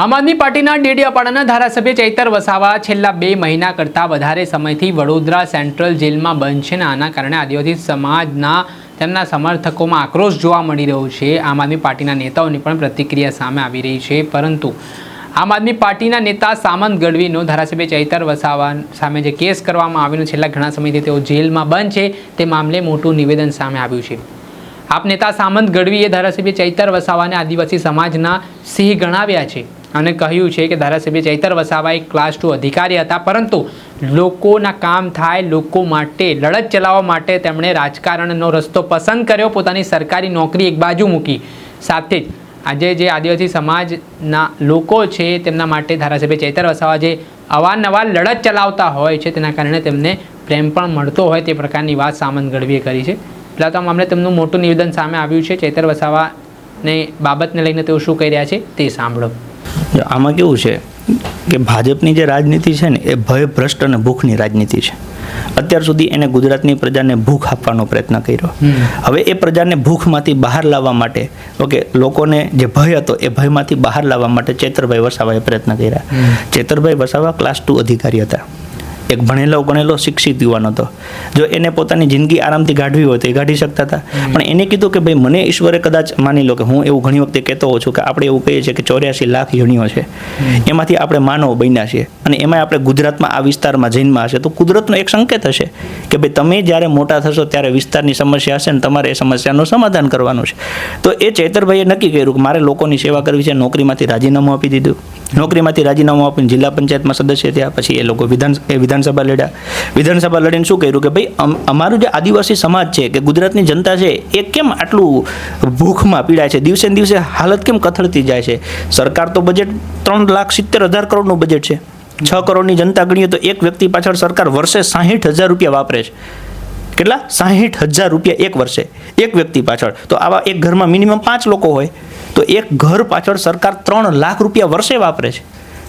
આમ આદમી પાર્ટીના ડેડિયાપાડાના ધારાસભ્ય ચૈતર વસાવા છેલ્લા બે મહિના કરતાં વધારે સમયથી વડોદરા સેન્ટ્રલ જેલમાં બંધ છે અને આના કારણે આદિવાસી સમાજના તેમના સમર્થકોમાં આક્રોશ જોવા મળી રહ્યો છે. આમ આદમી પાર્ટીના નેતાઓની પણ પ્રતિક્રિયા સામે આવી રહી છે. પરંતુ આમ આદમી પાર્ટીના નેતા સામંત ગઢવીનો ધારાસભ્ય ચૈતર વસાવા સામે જે કેસ કરવામાં આવ્યો છેલ્લા ઘણા સમયથી તેઓ જેલમાં બંધ છે, તે મામલે મોટું નિવેદન સામે આવ્યું છે. આપ નેતા સામંત ગઢવીએ ધારાસભ્ય ચૈતર વસાવાને આદિવાસી સમાજના સિંહ ગણાવ્યા છે. અને કહ્યું છે કે ધારાસભ્ય ચૈતર વસાવા એક ક્લાસ ટુ અધિકારી હતા, પરંતુ લોકોના કામ થાય, લોકો માટે લડત ચલાવવા માટે તેમણે રાજકારણનો રસ્તો પસંદ કર્યો, પોતાની સરકારી નોકરી એક બાજુ મૂકી. સાથે જ આજે જે આદિવાસી સમાજના લોકો છે, તેમના માટે ધારાસભ્ય ચૈતર વસાવા જે અવારનવાર લડત ચલાવતા હોય છે, તેના કારણે તેમને પ્રેમ પણ મળતો હોય, તે પ્રકારની વાત સામંત ગઢવીએ કરી છે. એટલે તો આ મામલે તેમનું મોટું નિવેદન સામે આવ્યું છે, ચૈતર વસાવાને બાબતને લઈને તેઓ શું કહી રહ્યા છે, તે સાંભળો. જો આમાં કેવું છે કે ભાજપની જે રાજનીતિ છે ને એ ભયભ્રષ્ટ અને ભૂખની રાજનીતિ છે. અત્યાર સુધી એને ગુજરાતની પ્રજાને ભૂખ આપવાનો પ્રયત્ન કર્યો. હવે એ પ્રજાને ભૂખમાંથી બહાર લાવવા માટે ઓકે લોકોને જે ભય હતો એ ભયમાંથી બહાર લાવવા માટે ચેતરભાઈ વસાવાએ પ્રયત્ન કર્યા. ચેતરભાઈ વસાવા ક્લાસ ટુ અધિકારી હતા. એક ભણેલો ગણેલો શિક્ષિત યુવાન હતો. જો એને પોતાની જિંદગી આરામથી ગાઢવી હોય તો એ ગાઢી શકતા હતા. પણ એને કીધું કે ભાઈ મને ઈશ્વરે કદાચ માની લો કે હું એવું ઘણી વખતે કહેતો હોઉં છું કે આપણે એવું કહીએ છીએ કે ચોર્યાસી લાખ યોનિઓ છે. એમાંથી આપણે માનવ બન્યા છીએ. અને એમાં આપણે ગુજરાતમાં આ વિસ્તારમાં જૈનમાં હશે. તો કુદરતનો એક સંકેત હશે કે ભાઈ તમે જ્યારે મોટા થશો ત્યારે વિસ્તારની સમસ્યા હશે ને તમારે એ સમસ્યાનું સમાધાન કરવાનું છે. તો એ ચેતરભાઈએ નક્કી કર્યું કે મારે લોકોની સેવા કરવી છે નોકરીમાંથી રાજીનામું આપી દીધું. નોકરીમાંથી રાજીનામું આપીને જિલ્લા પંચાયતમાં સદસ્ય થયા પછી એ લોકો વિધાન એ વિધાનસભા લડ્યા. વિધાનસભા લડીને શું કર્યું કે ભાઈ અમારું જે આદિવાસી સમાજ છે કે ગુજરાતની જનતા છે, એ કેમ આટલું ભૂખમાં પીડાય છે? દિવસે દિવસે હાલત કેમ કથળતી જાય છે? સરકાર તો બજેટ ત્રણ લાખ સિત્તેર હજાર કરોડનું બજેટ છે. છ કરોડની જનતા ગણીએ તો એક વ્યક્તિ પાછળ સરકાર વર્ષે સાહીઠ હજાર રૂપિયા વાપરે છે. કેટલા? સાહીઠ હજાર રૂપિયા એક વર્ષે. એક વ્યક્તિ પાછળ. તો આવા એક ઘરમાં મિનિમમ પાંચ લોકો હોય. તો એક ઘર પાછળ સરકાર ત્રણ લાખ રૂપિયા વર્ષે વાપરે છે.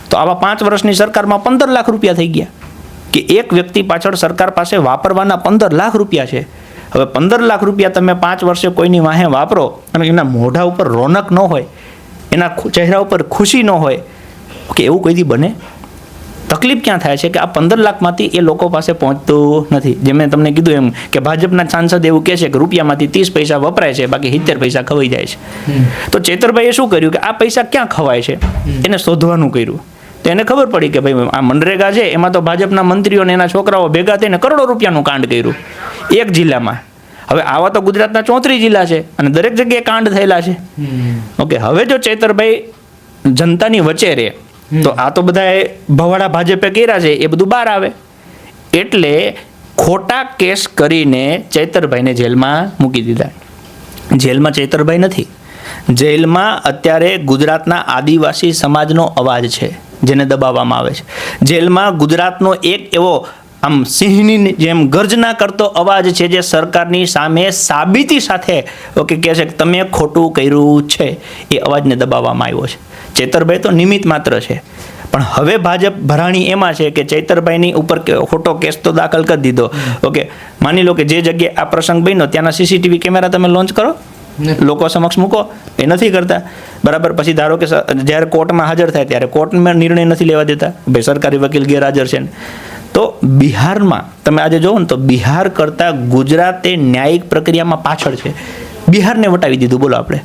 તો આવા પાંચ વર્ષની સરકારમાં પંદર લાખ રૂપિયા થઈ ગયા. કે એક વ્યક્તિ પાછળ સરકાર પાસે વાપરવાના પંદર લાખ રૂપિયા છે. હવે પંદર લાખ રૂપિયા તમે પાંચ વર્ષે કોઈની વાહે વાપરો અને એના મોઢા ઉપર રોનક ન હોય એના ચહેરા ઉપર ખુશી ન હોય કે એવું કોઈથી બને? તકલીફ ક્યાં થાય છે કે આ પંદર લાખમાંથી એ લોકો પાસે પહોંચતું નથી? જે મેં તમને કીધું એમ કે ભાજપના સાંસદ એવું કહે છે કે રૂપિયામાંથી ત્રીસ પૈસા વપરાય છે બાકી સિત્તેર પૈસા ખવાઈ જાય છે. તો ચેતરભાઈએ શું કર્યું કે આ પૈસા ક્યાં ખવાય છે? એને શોધવાનું કર્યું. તો એને ખબર પડી કે ભાઈ આ મનરેગા છે એમાં તો ભાજપના મંત્રીઓ અને એના છોકરાઓ ભેગા થઈને કરોડો રૂપિયાનું કાંડ કર્યું એક જિલ્લામાં. હવે આવા તો ગુજરાતના ચોત્રીસ જિલ્લા છે અને દરેક જગ્યાએ કાંડ થયેલા છે. ઓકે હવે જો ચેતરભાઈ જનતાની વચ્ચે રહે તો આ તો બધા ભવાડા ભાજપે કર્યા છે એ બધું બહાર આવે. એટલે ખોટા કેસ કરીને ચૈતરભાઈને જેલમાં મૂકી દીધા. જેલમાં ચૈતરભાઈ નથી. જેલમાં અત્યારે ગુજરાતના આદિવાસી સમાજનો અવાજ છે. જેને દબાવવામાં આવે છે. જેલમાં ગુજરાતનો એક એવો આમ સિંહની જેમ ગર્જના કરતો અવાજ છે જે સરકારની સામે સાબિતી સાથે ઓકે કહે છે કે તમે ખોટું કર્યું છે. એ અવાજને દબાવવામાં આવ્યો છે. ચેતરભાઈ તો નિમિત્ત માત્ર છે. પણ હવે ભાજપ ભરાણી એમાં છે કે ચૈતરભાઈની ઉપર ખોટો કેસ તો દાખલ કરી દીધો. ઓકે માની લો કે જે જગ્યાએ આ પ્રસંગ બન્યો ત્યાંના સીસીટીવી કેમેરા તમે લોન્ચ કરો. લોકો સમક્ષ મૂકો. એ નથી કરતા. બરાબર? પછી ધારો કે જ્યારે કોર્ટમાં હાજર થાય ત્યારે કોર્ટમાં નિર્ણય નથી લેવા દેતા. ભાઈ સરકારી વકીલ ગેરહાજર છે તો બિહારમાં તમે આજે જોવો ને તો બિહાર કરતાં ગુજરાતે ન્યાયિક પ્રક્રિયામાં પાછળ છે. બિહારને વટાવી દીધું બોલો આપણે.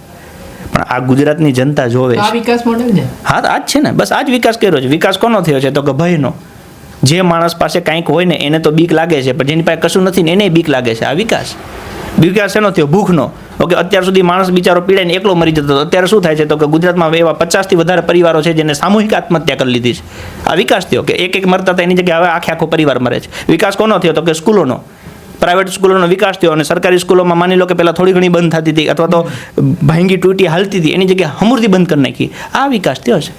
પણ આ ગુજરાતની જનતા જોવે છે આ વિકાસ મોડેલ છે? હા આ જ છે ને. બસ આ જ વિકાસ કર્યો છે. વિકાસ કોનો થયો છે? તો કે ભયનો. જે માણસ પાસે કાંઈક હોય ને એને તો બીક લાગે છે પણ જેની પાસે કશું નથી ને એને બીક લાગે છે. આ વિકાસ. વિકાસ એનો થયો? ભૂખનો. ઓકે, અત્યાર સુધી માણસ બિચારો પીડાઈને એકલો મરી જતો અત્યારે શું થાય છે તો કે ગુજરાતમાં એવા પચાસથી વધારે પરિવારો છે જેને સામૂહિક આત્મહત્યા કરી લીધી છે. આ વિકાસ થયો કે એક એક મરતા હતા, એની જગ્યાએ હવે આખે આખો પરિવાર મરે છે. વિકાસ કોનો થયો તો કે સ્કૂલોનો? પ્રાઇવેટ સ્કૂલોનો વિકાસ થયો અને સરકારી સ્કૂલોમાં માની લો કે પહેલાં થોડી ઘણી બંધ થતી હતી, અથવા તો ભાંગી, તૂટી, હાલતી હતી, એની જગ્યાએ હમુરથી બંધ કરી નાખી. આ વિકાસ થયો છે.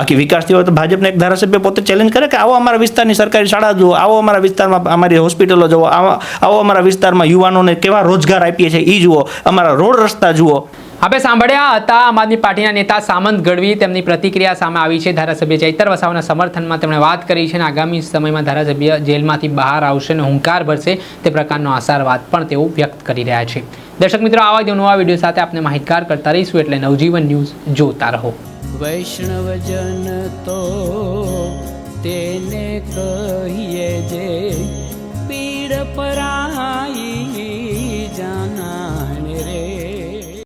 બાકી વિકાસ થયો તો ભાજપના એક ધારાસભ્ય પોતે ચેલેન્જ કરે કે આવો અમારા વિસ્તારની સરકારી શાળા જુઓ, આવો અમારા વિસ્તારમાં અમારી હોસ્પિટલો જુઓ, આવો અમારા વિસ્તારમાં યુવાનોને કેવા રોજગાર આપીએ છીએ એ જુઓ, અમારા રોડ રસ્તા જુઓ. હવે સાંભળ્યા હતા આમ આદમી પાર્ટીના નેતા સામંત ગઢવી. તેમની પ્રતિક્રિયા સામે આવી છે ધારાસભ્ય ચૈતર વસાવાના સમર્થનમાં તેમણે વાત કરી છે અને આગામી સમયમાં ધારાસભ્ય જેલમાંથી બહાર આવશે અને હુંકાર ભરશે તે પ્રકારનો આશારવાદ પણ તેઓ વ્યક્ત કરી રહ્યા છે. દર્શક મિત્રો, આવા જ નવા વીડિયો સાથે આપણે માહિતગાર કરતા રહીશું એટલે નવજીવન ન્યૂઝ જોતા રહો. વૈષ્ણવજન તો તેને કહીએ જે પીડ પરા